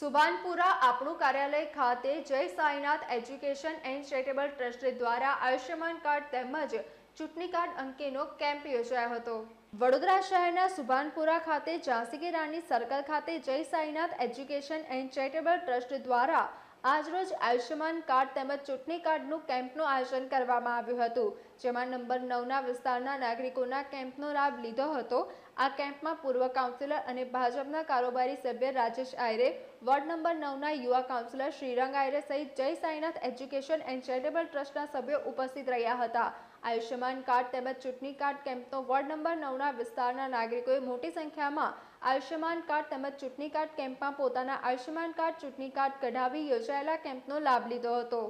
સુભાનપુરા આપણું કાર્યાલય ખાતે Jai Sainath education and charitable trust દ્વારા આયુષ્યમાન કાર્ડ તેમજ ચૂંટણી કાર્ડ અંકેનો કેમ્પ યોજાયો હતો. વડોદરા શહેરના સુભાનપુરા ખાતે ઝાંસી રાણી સર્કલ ખાતે Jai Sainath education and charitable trust દ્વારા આજરોજ આયુષ્યમાન કાર્ડ તેમજ ચૂંટણી કાર્ડનું કેમ્પનું આયોજન કરવામાં આવ્યું હતું. જેમાં નંબર નવના વિસ્તારના નાગરિકોના કેમ્પનો લાભ લીધો હતો. આ કેમ્પમાં પૂર્વ કાઉન્સિલર અને ભાજપના કારોબારી સભ્ય રાજેશ આયરે, વોર્ડ નંબર નવના યુવા કાઉન્સિલર શ્રીરંગ આયરે સહિત જય સાઈનાથ એજ્યુકેશન એન્ડ ચેરિટેબલ ટ્રસ્ટના સભ્યો ઉપસ્થિત રહ્યા હતા. આયુષ્યમાન કાર્ડ તેમજ ચૂંટણી કાર્ડ કેમ્પનો વોર્ડ નંબર નવના વિસ્તારના નાગરિકોએ મોટી સંખ્યામાં આયુષ્યમાન કાર્ડ તેમજ ચૂંટણી કાર્ડ કેમ્પમાં પોતાના આયુષ્યમાન કાર્ડ, ચૂંટણી કાર્ડ કઢાવી યોજાયેલા કેમ્પનો લાભ લીધો હતો.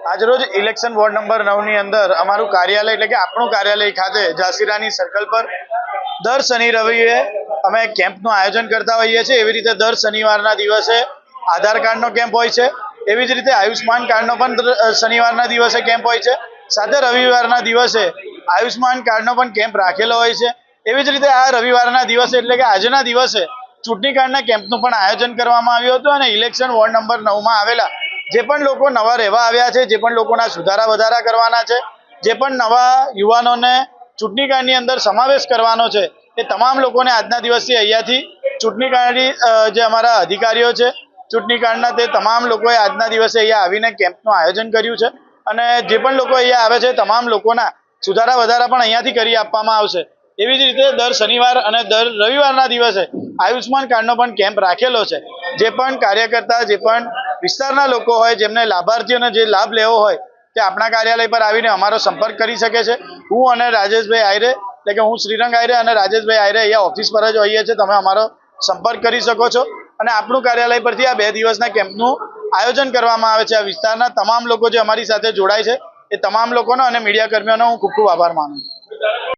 આજરોજ ઇલેક્શન વોર્ડ નંબર નવની અંદર અમારું કાર્યાલય એટલે કે આપણું કાર્યાલય ખાતે ઝાંસીરાની સર્કલ પર દર શનિ રવિએ અમે કેમ્પનું આયોજન કરતા હોઈએ છીએ. એવી રીતે દર શનિવારના દિવસે આધાર કાર્ડનો કેમ્પ હોય છે. એવી જ રીતે આયુષ્માન કાર્ડનો પણ શનિવારના દિવસે કેમ્પ હોય છે. સાથે રવિવારના દિવસે આયુષ્માન કાર્ડનો પણ કેમ્પ રાખેલો હોય છે. એવી જ રીતે આ રવિવારના દિવસે એટલે કે આજના દિવસે ચૂંટણી કાર્ડના કેમ્પનું પણ આયોજન કરવામાં આવ્યું હતું અને ઇલેક્શન વોર્ડ નંબર નવમાં આવેલા જે પણ લોકો નવા રહેવા આવ્યા છે, જે પણ લોકોના સુધારા વધારા કરવાના છે, જે પણ નવા યુવાનોને ચૂંટણી કાર્ડની અંદર સમાવેશ કરવાનો છે એ તમામ લોકોને આજના દિવસથી અહીંયાથી ચૂંટણી કાર્ડની જે અમારા અધિકારીઓ છે, ચૂંટણી કાર્ડના તે તમામ લોકોએ આજના દિવસે અહીંયા આવીને કેમ્પનું આયોજન કર્યું છે. અને જે પણ લોકો અહીંયા આવે છે, તમામ લોકોના સુધારા વધારા પણ અહીંયાથી કરી આપવામાં આવશે. એવી જ રીતે દર શનિવાર અને દર રવિવારના દિવસે આયુષ્માન કાર્ડનો પણ કેમ્પ રાખેલો છે. જે પણ કાર્યકર્તા, જે પણ વિસ્તારના લોકો હોય, જેમને લાભાર્થીઓને જે લાભ લેવો હોય, તે આપણા કાર્યાલય પર આવીને અમારો સંપર્ક કરી શકે છે. હું અને રાજેશભાઈ આયરે એટલે કે હું શ્રીરંગ આયરે અને રાજેશભાઈ આયરે અહીંયા ઓફિસ પર જ હોઈએ છીએ. તમે અમારો સંપર્ક કરી શકો છો. અને આપણું કાર્યાલય પરથી આ બે દિવસના કેમ્પનું આયોજન કરવામાં આવે છે. આ વિસ્તારના તમામ લોકો જે અમારી સાથે જોડાય છે, એ તમામ લોકોનો અને મીડિયા કર્મીઓનો હું ખૂબ ખૂબ આભાર માનું છું.